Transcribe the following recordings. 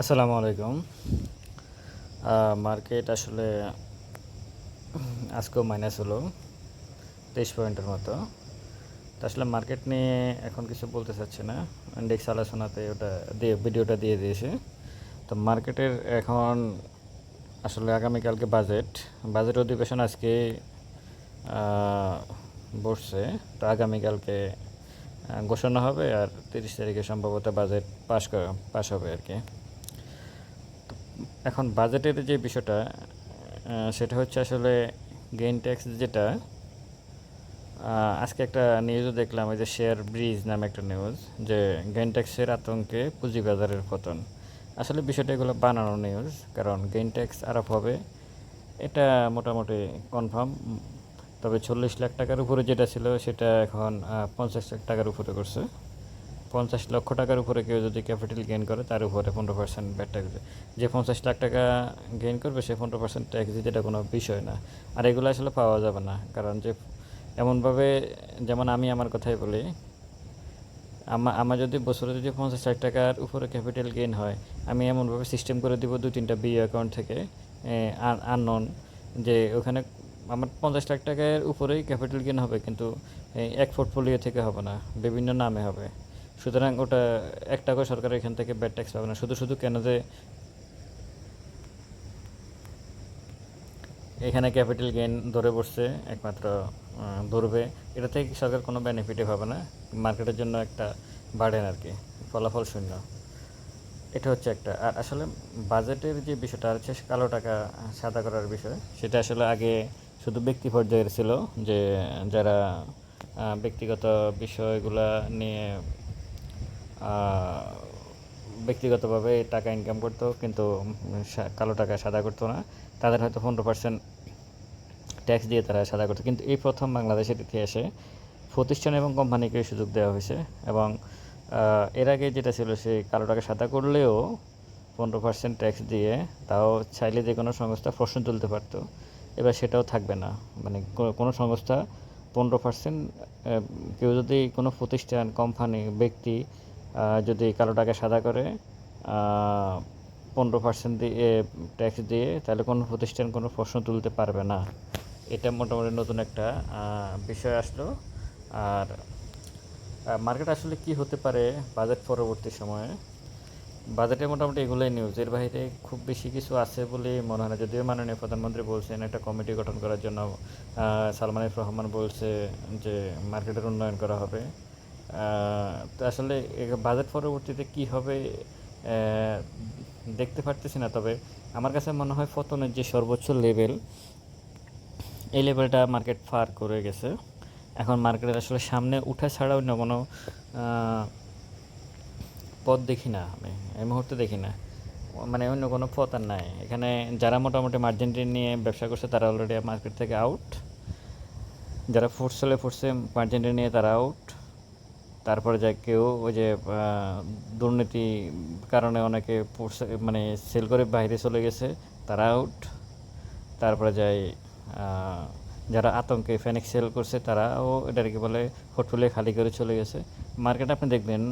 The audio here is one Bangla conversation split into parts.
আসসালামু আলাইকুম। মার্কেট আসলে আজকেও মাইনাস হলো, তেইশ পয়েন্টের মতো। তো আসলে মার্কেট নিয়ে এখন কিছু বলতে চাচ্ছি না। ইন্ডেক্স আলোচনাতে ওটা দিয়ে ভিডিওটা দিয়ে দিয়েছে। তো মার্কেটের এখন আসলে আগামীকালকে বাজেট বাজেট অধিবেশন আজকে বসছে। তো আগামীকালকে ঘোষণা হবে আর তিরিশ তারিখে সম্ভবত বাজেট পাশ পাস হবে আর কি। এখন বাজেটের যে বিষয়টা সেটা হচ্ছে আসলে গেইন ট্যাক্স যেটা আজকে একটা নিউজও দেখলাম, ওই যে শেয়ার ব্রিজ নামে একটা নিউজ যে গেইন ট্যাক্সের আতঙ্কে পুঁজিবাজারের পতন। আসলে বিষয়টা এগুলো বানানো নিউজ কারণ গেইন ট্যাক্স আরোপ হবে, এটা মোটামুটি কনফার্ম তবে চল্লিশ লাখ টাকার উপরে যেটা ছিল, সেটা এখন পঞ্চাশ লাখ টাকার উপরে করছে। পঞ্চাশ লক্ষ টাকার উপরে কেউ যদি ক্যাপিটাল গেইন করে, তার উপরে পনেরো পার্সেন্ট ব্যাট ট্যাক্স যে পঞ্চাশ লাখ টাকা গেইন করবে, সে পনেরো পার্সেন্ট ট্যাক্স দিতে এটা কোনো বিষয় না। আর এগুলো আসলে পাওয়া যাবে না। কারণ যে এমনভাবে, যেমন আমি আমার কথাই বলি আমার আমার যদি বছরে যদি পঞ্চাশ লাখ টাকার উপরে ক্যাপিটাল গেইন হয়, আমি এমনভাবে সিস্টেম করে দিব দু তিনটা বি অ্যাকাউন্ট থেকে আননন যে ওখানে আমার পঞ্চাশ লাখ টাকার উপরেই ক্যাপিটাল গেইন হবে, কিন্তু এক পোর্টফোলিও থেকে হবে না। বিভিন্ন নামে হবে। সুতরাং ওটা এক টাকা সরকার এখান থেকে ব্যাড ট্যাক্স পাবে না। শুধু শুধু কেন যে এখানে ক্যাপিটাল গেইন ধরে বসছে একমাত্র ধরবে, এটা থেকে সরকার কোনো বেনিফিটই পাবে না? মার্কেটের জন্য একটা বাড়েন আর কি ফলাফল শূন্য। এটা হচ্ছে একটা। আর আসলে বাজেটের যে বিষয়টা আছে কালো টাকা সাদা করার বিষয়, সেটা আসলে আগে শুধু ব্যক্তি পর্যায়ের ছিল যে যারা ব্যক্তিগত বিষয়গুলা নিয়ে ব্যক্তিগতভাবে টাকা ইনকাম করতো, কিন্তু কালো টাকা সাদা করতো না। তাদের হয়তো পনেরো পার্সেন্ট ট্যাক্স দিয়ে তারা সাদা করতো। কিন্তু এই প্রথম বাংলাদেশের ইতিহাসে প্রতিষ্ঠান এবং কোম্পানিকে সুযোগ দেওয়া হয়েছে এবং এর আগে যেটা ছিল সে কালো টাকা সাদা করলেও পনেরো পার্সেন্ট ট্যাক্স দিয়ে তাও চাইলে যে কোনো সংস্থা প্রশ্ন তুলতে পারতো। এবার সেটাও থাকবে না। মানে কোনো সংস্থা পনেরো পার্সেন্ট কেউ যদি কোনো প্রতিষ্ঠান, কোম্পানি, ব্যক্তি যদি কালো টাকা সাদা করে পনেরো পার্সেন্ট দিয়ে ট্যাক্স দিয়ে, তাহলে কোনো প্রতিষ্ঠান কোনো প্রশ্ন তুলতে পারবে না। এটা মোটামুটি নতুন একটা বিষয় আসলো। আর মার্কেট আসলে কি হতে পারে বাজেট পরবর্তী সময়ে? বাজেটে মোটামুটি এগুলোই নিউজ এর বাইরে খুব বেশি কিছু আছে বলে মনে হয় না। যদিও মাননীয় প্রধানমন্ত্রী বলছেন, একটা কমিটি গঠন করার জন্য সালমান রহমান বলছে যে মার্কেটের উন্নয়ন করা হবে। আসলে বাজেট পরবর্তীতে কি হবে দেখতে পারতেছি না। তবে আমার কাছে মনে হয় পতনের যে সর্বোচ্চ লেভেল এই লেভেলটা মার্কেট পার করে গেছে। এখন মার্কেটের আসলে সামনে উঠা ছাড়া অন্য কোনো পথ দেখি না আমি। এই মুহূর্তে দেখি না। মানে অন্য কোনো পথ আর নাই। এখানে যারা মোটামুটি মার্জিন নিয়ে ব্যবসা করছে, তারা অলরেডি মার্কেট থেকে আউট যারা ফুটসলে ফুটছে মার্জিন নিয়ে তারা আউট তারপরে যা কেউ ওই যে দুর্নীতি কারণে অনেকে মানে সেল করে বাইরে চলে গেছে তারা আউট তারপরে আহ, যারা আতঙ্কে ফেনিক সেল করছে তারাও এটাকে বলে পোর্টফোলিও খালি করে চলে গেছে। মার্কেটে আপনি দেখবেন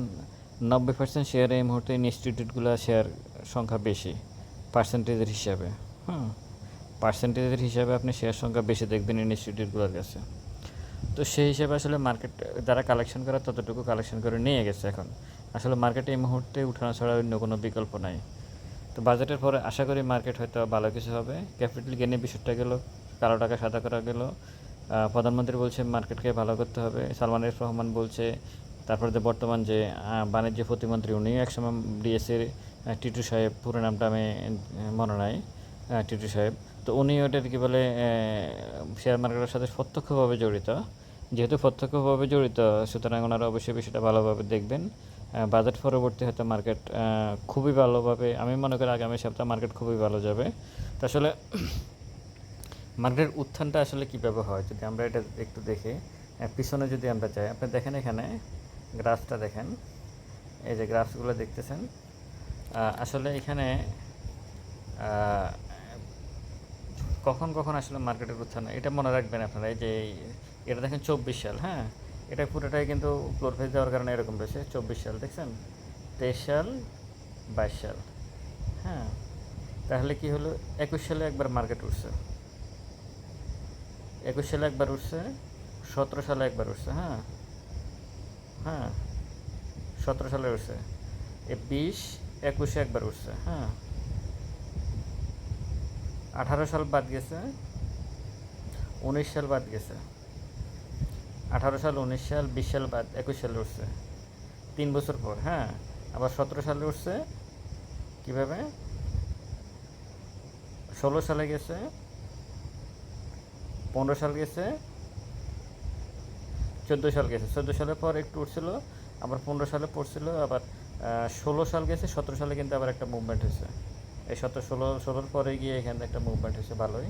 নব্বই পার্সেন্ট শেয়ার এই মুহূর্তে ইনস্টিটিউটগুলো শেয়ার সংখ্যা বেশি পার্সেন্টেজের হিসাবে। হুম পার্সেন্টেজের হিসাবে আপনি শেয়ার সংখ্যা বেশি দেখবেন ইনস্টিটিউটগুলোর কাছে। তো সেই হিসেবে আসলে মার্কেট যারা কালেকশন করে ততটুকু কালেকশন করে নিয়ে গেছে এখন। আসলে মার্কেটে এই মুহূর্তে উঠানো ছাড়া অন্য কোনো বিকল্প নাই। তো বাজেটের পরে আশা করি মার্কেট হয়তো ভালো কিছু হবে। ক্যাপিটাল গেনের বিষয়টা গেল, কালো টাকা সাদা করা গেল। প্রধানমন্ত্রী বলছে মার্কেটকে ভালো করতে হবে। সালমান রহমান বলছে, তারপরে যে বর্তমান যে বাণিজ্য প্রতিমন্ত্রী উনিও একসময় ডিএসের টিটু সাহেব, পুরো নামটা আমি মনে নাই টিটু সাহেব। তো উনি ওটার কি বলে শেয়ার মার্কেটের সাথে প্রত্যক্ষভাবে জড়িত। যেহেতু প্রত্যক্ষভাবে জড়িত, সুতরাং ওনারা অবশ্যই বিষয়টা ভালোভাবে দেখবেন। বাজেট পরবর্তী হয়তো মার্কেট খুবই ভালোভাবে, আমি মনে করি আগামী সপ্তাহে মার্কেট খুবই ভালো যাবে। তো আসলে মার্কেটের উত্থানটা আসলে কীভাবে হয়, যদি আমরা এটা একটু দেখি। পিছনে যদি আমরা যাই, আপনি দেখেন এখানে গ্রাফটা দেখেন। এই যে গ্রাফসগুলো দেখতেছেন আসলে এখানে কখন কখন আসলে মার্কেটের উত্থান এটা মনে রাখবেন আপনারা, এই যে এটা দেখেন চব্বিশ সাল হ্যাঁ? এটা পুরোটাই কিন্তু ফ্লোর ফেজ যাওয়ার কারণে এরকম রয়েছে, চব্বিশ সাল, দেখছেন? তেইশ সাল, বাইশ সাল হ্যাঁ? তাহলে কি হলো? একুশ সালে একবার মার্কেট উঠছে। একুশ সালে একবার উঠছে, সতেরো সালে একবার উঠছে হ্যাঁ? হ্যাঁ? সতেরো সালে উঠছে। এ বিশ, একুশে একবার উঠছে হ্যাঁ? আঠারো সাল বাদ গেছে, উনিশ সাল বাদ গেছে। আঠারো সাল, উনিশ সাল, বিশ সাল বাদ, একুশ সালে উঠছে। তিন বছর পর হ্যাঁ? আবার সতেরো সালে উঠছে। কীভাবে? ষোলো সালে গেছে, পনেরো সাল গেছে, চোদ্দ সাল গেছে। চোদ্দ সালের পর একটু উঠছিল, আবার পনেরো সালে পড়ছিল, আবার ষোলো সাল গেছে, সতেরো সালে কিন্তু আবার একটা মুভমেন্ট হয়েছে। এই সতেরো ষোলো, ষোলোর পরে গিয়ে এখানে একটা মুভমেন্ট হয়েছে ভালোই।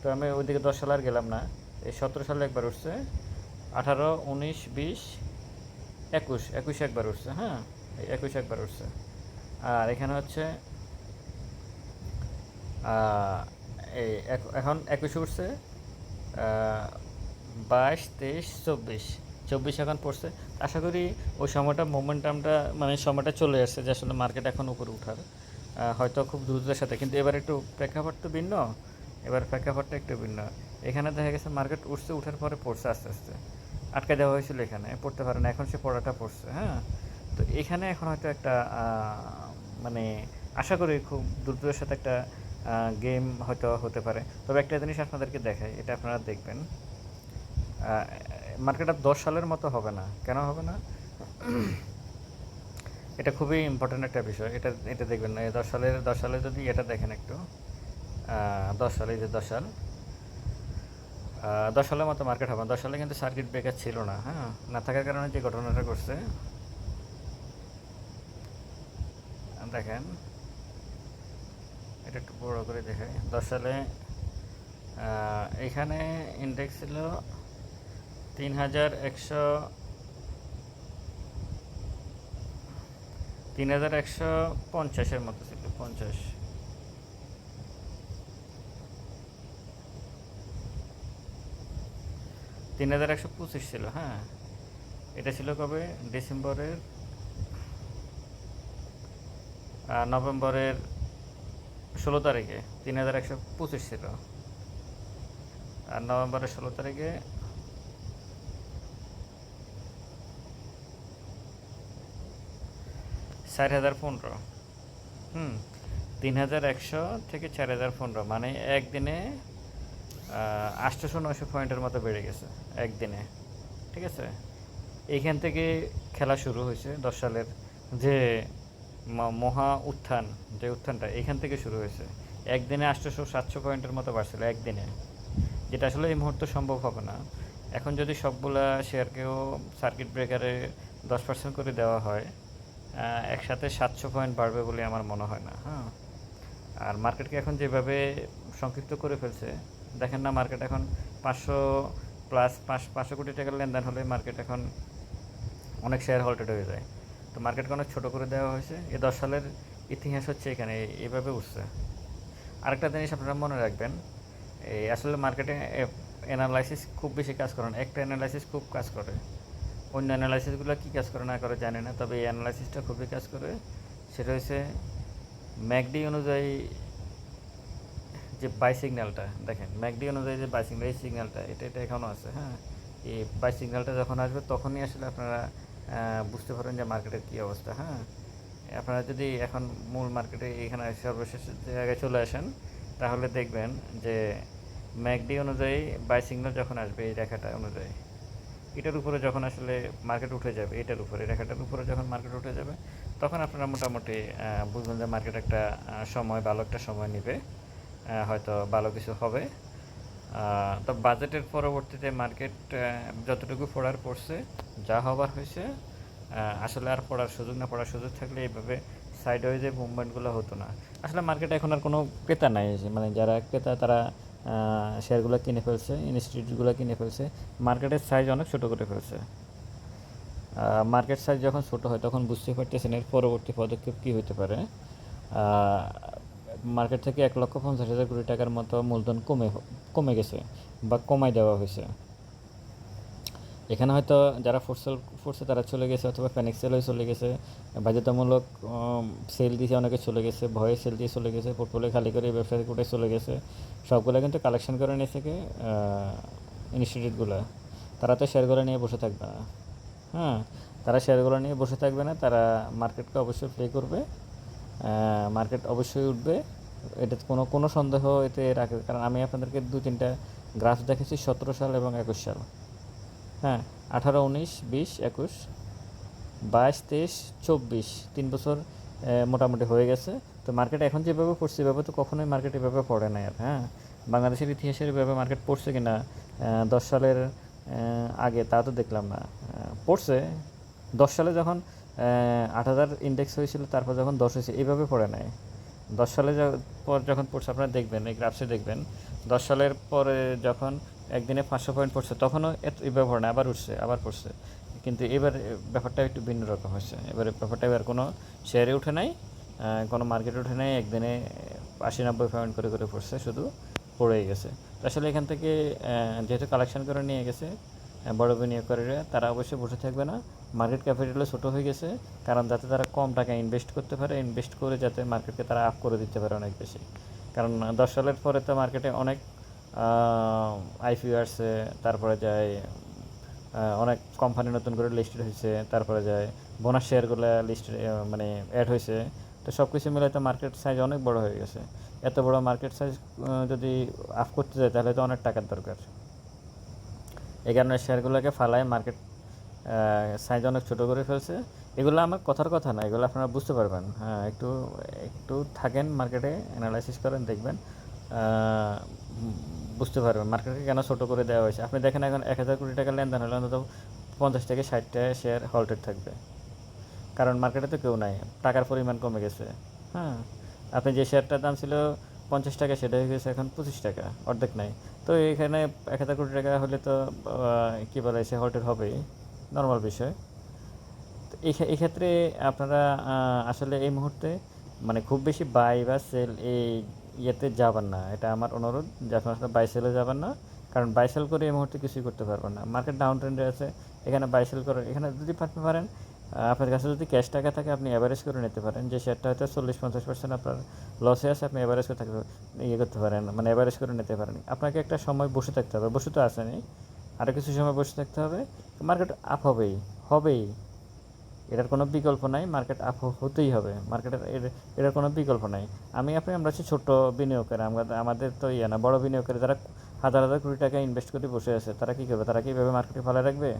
তো আমি ওইদিকে দশ সালে আর গেলাম না। এই সতেরো সালে একবার উঠছে। আঠারো, উনিশ, বিশ, একুশ একুশ একবার উঠছে হ্যাঁ? এই একুশ একবার উঠছে। আর এখানে হচ্ছে এই এখন একুশে উঠছে বাইশ, তেইশ, চব্বিশ। চব্বিশ এখন পড়ছে। আশা করি ওই সময়টা মোমেন্টামটা মানে সময়টা চলে আসছে যে আসলে মার্কেট এখন উপরে উঠার। হয়তো খুব দ্রুততার সাথে। কিন্তু এবার একটু প্রেক্ষাপট তো ভিন্ন, এবার প্রেক্ষাপটটা একটু ভিন্ন। এখানে দেখা গেছে মার্কেট উঠছে, উঠার পরে পড়ছে আস্তে আস্তে। আটকে দেওয়া হয়েছিল এখানে, পড়তে পারে না। এখন সে পড়াটা পড়ছে হ্যাঁ? তো এখানে এখন হয়তো একটা মানে আশা করি খুব দ্রুততার সাথে একটা গেম হয়তো হতে পারে। তবে একটা জিনিস আপনাদেরকে দেখাই, এটা আপনারা দেখবেন। মার্কেটটা দশ সালের মতো হবে না। কেন হবে না? এটা খুবই ইম্পর্ট্যান্ট একটা বিষয়। এটা এটা দেখবেন না দশ সালের, দশ সালে যদি এটা দেখেন একটু দশ সালে যে দশ সাল দশ সালের মতো মার্কেট হবে। দশ সালে কিন্তু সার্কিট ব্রেকার ছিল না হ্যাঁ? না থাকার কারণে যে ঘটনাটা করছে দেখেন, এটা একটু বড় করে দেখাই। দশ সালে এখানে ইন্ডেক্স ছিল তিন হাজার একশো তিন হাজার একশো পঞ্চাশের মতো ছিল, পঞ্চাশ। তিন হাজার একশো পঁচিশ ছিল হ্যাঁ। এটা ছিল কবে? ডিসেম্বরের নভেম্বরের ষোলো তারিখে, তিন হাজার একশো পঁচিশ ছিল। আর নভেম্বরের ষোলো তারিখে চার হাজার পনেরো। হুম, তিন হাজার একশো থেকে চার হাজার পনেরো মানে একদিনে আটশোশো নয়শো পয়েন্টের মতো বেড়ে গেছে একদিনে, ঠিক আছে? এইখান থেকে খেলা শুরু হয়েছে দশ সালের যে মহা উত্থান, যে উত্থানটা এখান থেকে শুরু হয়েছে। একদিনে আটশোশো সাতশো পয়েন্টের মতো বাড়ছিল একদিনে, যেটা আসলে এই মুহূর্তে সম্ভব হবে না। এখন যদি সবগুলা শেয়ারকেও সার্কিট ব্রেকারে দশ পার্সেন্ট করে দেওয়া হয় একসাথে সাতশো পয়েন্ট বাড়বে বলে আমার মনে হয় না হ্যাঁ। আর মার্কেটকে এখন যেভাবে সংক্ষিপ্ত করে ফেলছে, দেখেন না মার্কেট এখন পাঁচশো প্লাস পাঁচ, পাঁচশো কোটি টাকার লেনদেন হলে মার্কেট এখন অনেক শেয়ার হল্টেড হয়ে যায়। তো মার্কেটকে অনেক ছোটো করে দেওয়া হয়েছে। এ দশ সালের ইতিহাস হচ্ছে এখানে, এভাবে উঠছে। আরেকটা জিনিস আপনারা মনে রাখবেন, এই আসলে মার্কেটে অ্যানালাইসিস খুব বেশি কাজ করে না, একটা অ্যানালাইসিস খুব কাজ করে। অন্য অ্যানালাইসিসগুলো কী কাজ করে না করে জানি না, তবে এই অ্যানালাইসিসটা খুবই কাজ করে। সেটা হচ্ছে ম্যাকডি অনুযায়ী যে বাই সিগন্যালটা দেখেন, ম্যাকডি অনুযায়ী যে বাই সিগন্যাল এই সিগন্যালটা এটা এটা এখনও আছে হ্যাঁ? এই বাই সিগন্যালটা যখন আসবে, তখনই আসলে আপনারা বুঝতে পারেন যে মার্কেটের কী অবস্থা হ্যাঁ? আপনারা যদি এখন মূল মার্কেটে এখানে সর্বশেষ জায়গায় চলে আসেন, তাহলে দেখবেন যে ম্যাকডি অনুযায়ী বাই সিগন্যাল যখন আসবে, এই রেখাটা অনুযায়ী। এটার উপরে যখন আসলে মার্কেট উঠে যাবে, এটার উপরে, রেখাটার উপরে যখন মার্কেট উঠে যাবে, তখন আপনারা মোটামুটি বুঝবেন যে মার্কেট একটা সময়, ভালো একটা সময় নেবে। হয়তো ভালো কিছু হবে। তো বাজেটের পরবর্তীতে মার্কেট যতটুকু পড়ার পড়ছে, যা হবার হয়েছে আসলে আর পড়ার সুযোগ না, পড়ার সুযোগ থাকলে এইভাবে সাইড ওয়াইজে মুভমেন্টগুলো হতো না। আসলে মার্কেটে এখন আর কোনো ক্রেতা নাই মানে যারা ক্রেতা, তারা শেয়ারগুলো কিনে ফেলছে ইনস্টিটিউটগুলো কিনে ফেলছে। মার্কেটের সাইজ অনেক ছোটো করে ফেলছে। মার্কেট সাইজ যখন ছোট হয় তখন বুঝতে পারতেছেন এর পরবর্তী পদক্ষেপ কী হতে পারে। মার্কেট থেকে এক লক্ষ পঞ্চাশ হাজার কোটি টাকার মতো মূলধন কমে কমে গেছে বা কমাই দেওয়া হয়েছে। এখানে হয়তো যারা ফুটসেল ফোর্সে তারা চলে গেছে অথবা প্যানিক সেল হয়ে চলে গেছে। বাধ্যতামূলক সেল দিয়ে অনেকে চলে গেছে, ভয়ে সেল দিয়ে চলে গেছে পোর্টফোলিও খালি করে ব্যবসা করে চলে গেছে। সবগুলো কিন্তু কালেকশন করে নিয়ে থেকে ইনস্টিটিউটগুলো তারা তো শেয়ারগুলো নিয়ে বসে থাকবে না। হ্যাঁ তারা শেয়ারগুলো নিয়ে বসে থাকবে না, তারা মার্কেটকে অবশ্যই প্লে করবে। মার্কেট অবশ্যই উঠবে। এটা কোনো কোনো সন্দেহ এতে রাখে। কারণ আমি আপনাদেরকে দু তিনটা গ্রাফ দেখেছি, সতেরো সাল এবং একুশ সাল। হ্যাঁ আঠারো উনিশ বিশ একুশ বাইশ তেইশ চব্বিশ তিন বছর মোটামুটি হয়ে গেছে। তো মার্কেট এখন যেভাবে পড়ছে এভাবে তো কখনোই মার্কেট এভাবে পড়ে না আর হ্যাঁ? বাংলাদেশের ইতিহাসের এভাবে মার্কেট পড়ছে কিনা আহ, দশ সালের আগে তা তো দেখলাম না। পড়ছে। দশ সালে যখন আট হাজার ইন্ডেক্স হয়েছিল তারপর যখন দশ হয়েছে এইভাবে পড়ে নাই। দশ সালে পর যখন পড়ছে, আপনারা দেখবেন, এই গ্রাফসে দেখবেন, দশ সালের পরে যখন একদিনে পাঁচশো পয়েন্ট পড়ছে, তখনও এত পড়ে না, আবার উঠছে, আবার পড়ছে। কিন্তু এবার ব্যাপারটা একটু ভিন্ন রকম হয়েছে। এবারে ব্যাপারটা এবার কোনো শেয়ারে উঠে নাই কোনো মার্কেটে উঠে নাই, একদিনে আশি নব্বই পয়েন্ট করে করে পড়ছে, শুধু পড়েই গেছে। আসলে এখান থেকে যেহেতু কালেকশন করে নিয়ে গেছে বড় বিনিয়োগকারীরা, তারা অবশ্যই বসে থাকবে না। মার্কেট ক্যাপিটালও ছোটো হয়ে গেছে, কারণ যাতে তারা কম টাকা ইনভেস্ট করতে পারে ইনভেস্ট করে যাতে মার্কেটকে তারা আপ করে দিতে পারে অনেক বেশি। কারণ দশ সালের পরে তো মার্কেটে অনেক আইপিও আসছে, তারপরে যায় অনেক কোম্পানি নতুন করে লিস্টেড হয়েছে, তারপরে যায় বোনাস শেয়ারগুলো লিস্ট মানে অ্যাড হয়েছে। তো সব কিছু মিলে তো মার্কেট সাইজ অনেক বড় হয়ে গেছে। এত বড় মার্কেট সাইজ যদি আপ করতে যায় তাহলে তো অনেক টাকার দরকার। এই কারণে শেয়ারগুলোকে ফালায় মার্কেট সাইজ অনেক ছোটো করে ফেলছে। এগুলো আমার কথার কথা না, এগুলো আপনারা বুঝতে পারবেন। হ্যাঁ একটু একটু থাকেন মার্কেটে অ্যানালাইসিস করেন, দেখবেন। বুঝতে পারবেন মার্কেটকে কেন ছোটো করে দেওয়া হয়েছে। আপনি দেখেন এখন এক হাজার কোটি টাকা লেনদেন হলে অন্তত পঞ্চাশ থেকে ষাটটা শেয়ার হল্টেড থাকবে। কারণ মার্কেটে তো কেউ নাই, টাকার পরিমাণ কমে গেছে। হ্যাঁ আপনি যে শেয়ারটার দাম ছিল পঞ্চাশ টাকা, সেটা হয়ে গেছে এখন পঁচিশ টাকা, অর্ধেক নাই। তো এখানে এক হাজার কোটি টাকা হলে তো কী বলে, সে হল্টেড হবেই। নর্মাল বিষয়। তো এই ক্ষেত্রে আপনারা আসলে এই মুহূর্তে মানে খুব বেশি বাই বা সেল এই ইয়েতে যাবেন না। এটা আমার অনুরোধ, যে আপনারা আসলে বাই সেলে যাবেন না। কারণ বাই সেল করে এই মুহূর্তে কিছুই করতে পারবেন না। মার্কেট ডাউন ট্রেন্ডে আছে, এখানে বাই সেল করেন এখানে যদি পারতে পারেন আপনার কাছে যদি ক্যাশ টাকা থাকে, আপনি অ্যাভারেজ করে নিতে পারেন। যে শেয়ারটা হয়তো চল্লিশ পঞ্চাশ পার্সেন্ট আপনার লসে আছে, আপনি অ্যাভারেজ করে থাকতে ইয়ে করতে পারেন মানে অ্যাভারেজ করে নিতে পারেন। আপনাকে একটা সময় বসে থাকতে হবে। বসে তো আসেনি আরও কিছু সময় বসে থাকতে হবে। মার্কেট আপ হবেই হবেই। এটার কোনো বিকল্প নাই মার্কেট আপ হতেই হবে। মার্কেটের এটার কোনো বিকল্প নাই। আমি, আপনি, আমরা হচ্ছে ছোটো বিনিয়োগকারী, আমরা, আমাদের তো ইয়ে না, বড় বিনিয়োগকারী, যারা হাজার হাজার কোটি টাকা ইনভেস্ট করে বসে আছে, তারা কী করবে? তারা কীভাবে মার্কেটে ভালো রাখবে?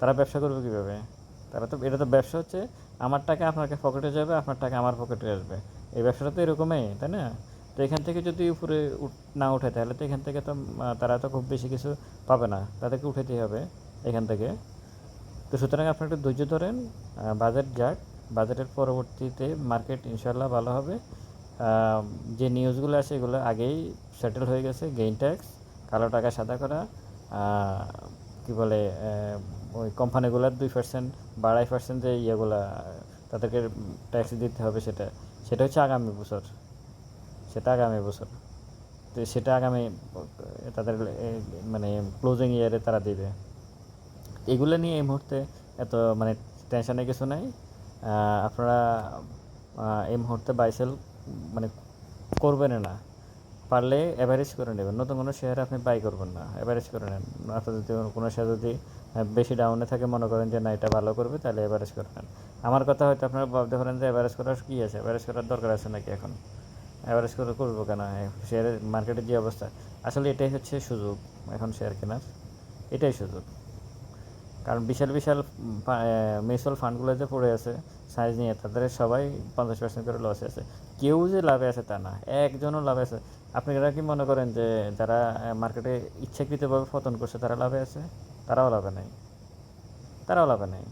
তারা ব্যবসা করবে কীভাবে? তারা তো, এটা তো ব্যবসা হচ্ছে, আমার টাকা আপনাকে পকেটে যাবে, আপনার টাকা আমার পকেটে আসবে। এই ব্যবসাটা তো এরকমই, তাই না? তো এখান থেকে যদি উপরে উঠ- না ওঠে তাহলে তো এখান থেকে তো তারা তো খুব বেশি কিছু পাবে না। তাদেরকে উঠাতেই হবে এখান থেকে। তো সুতরাং আপনি একটু ধৈর্য ধরেন বাজেট যাক। বাজেটের পরবর্তীতে মার্কেট ইনশাল্লাহ ভালো হবে। যে নিউজগুলো আছে এগুলো আগেই সেটেল হয়ে গেছে গেইন ট্যাক্স কালো টাকা সাদা করা কি বলে ওই কোম্পানিগুলোর দুই পার্সেন্ট বা আড়াই পার্সেন্ট যে ইয়েগুলা, তাদেরকে ট্যাক্স দিতে হবে সেটা। সেটা হচ্ছে আগামী বছর। সেটা আগামী বছর। তো সেটা আগামী, তাদের মানে ক্লোজিং ইয়ারে তারা দিবে। এগুলো নিয়ে এই মুহূর্তে এত মানে টেনশনের কিছু নাই। আপনারা এই মুহূর্তে বাইসেল মানে করবেন না। পারলে অ্যাভারেজ করে নেবেন। নতুন কোনো শেয়ার আপনি বাই করবেন না। অ্যাভারেজ করে নেন। আপনার যদি কোনো শেয়ার যদি বেশি ডাউনে থাকে, মনে করেন যে, না, এটা ভালো করবে, তাহলে অ্যাভারেজ করে নেন। আমার কথা হয়তো আপনারা ভাবতে পারেন যে অ্যাভারেজ করার কী আছে? অ্যাভারেজ করার দরকার আছে নাকি এখন? অ্যাভারেজ করে করব কেন? শেয়ারের মার্কেটের যে অবস্থা, আসলে এটাই হচ্ছে সুযোগ, এখন শেয়ার কেনার। এটাই সুযোগ। কারণ বিশাল বিশাল মিউচুয়াল ফান্ডগুলো যে পড়ে আছে সাইজ নিয়ে, তাদের সবাই পঞ্চাশ পার্সেন্ট করে লসে আছে। কেউ যে লাভে আছে তা না, একজনও লাভে আছে। আপনারা কি মনে করেন যে যারা মার্কেটে ইচ্ছাকৃতভাবে পতন করছে, তারা লাভে আছে? তারাও লাভে নেই। তারাও লাভে নাই।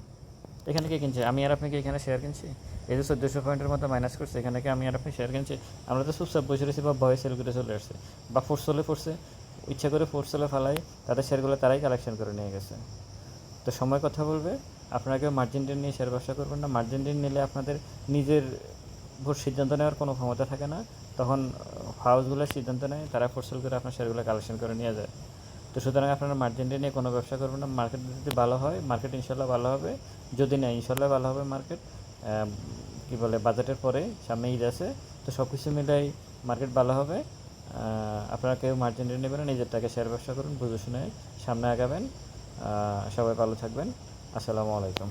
এখানে কে কিনছে? আমি আর আপনি কি এখানে শেয়ার কিনছি? এই যে চোদ্দোশো পয়েন্টের মতো মাইনাস করছে, এখানে কি আমি আর আপনি শেয়ার কিনছি? আমরা তো চুপচাপ বসে রয়েছি, বা ভয়ে সেল করে চলে আসছে। বা ফোর্স চলে পড়ছে ইচ্ছা করে ফোর্স চলে ফেলাই, তাদের শেয়ারগুলো তারাই কালেকশন করে নিয়ে গেছে। তো সময় কথা বলবে আপনারা কেউ মার্জিন ঋণ নিয়ে শেয়ার ব্যবসা করবেন না। মার্জিন ঋণ নিলে আপনাদের নিজের ভোট সিদ্ধান্ত নেওয়ার কোনো ক্ষমতা থাকে না। তখন হাউসগুলো সিদ্ধান্ত নেয়, তারা ফোর্সেল করে আপনার শেয়ারগুলো কালেকশন করে নিয়ে যায়। তো সুতরাং আপনারা মার্জিনটা নিয়ে কোনো ব্যবসা করবেন না। মার্কেট যদি ভালো হয় মার্কেট ইনশাল্লাহ ভালো হবে। যদি না ইনশাল্লাহ ভালো হবে মার্কেট কী বলে, বাজেটের পরে সামনে ঈদ আছে, তো সব কিছু মিলাই মার্কেট ভালো হবে। আপনারা কেউ মার্জিন রেট নেবেন নিজের টাকা শেয়ার ব্যবসা করুন, বুঝে শুনে সামনে আগাবেন। সবাই ভালো থাকবেন। আসসালামু আলাইকুম।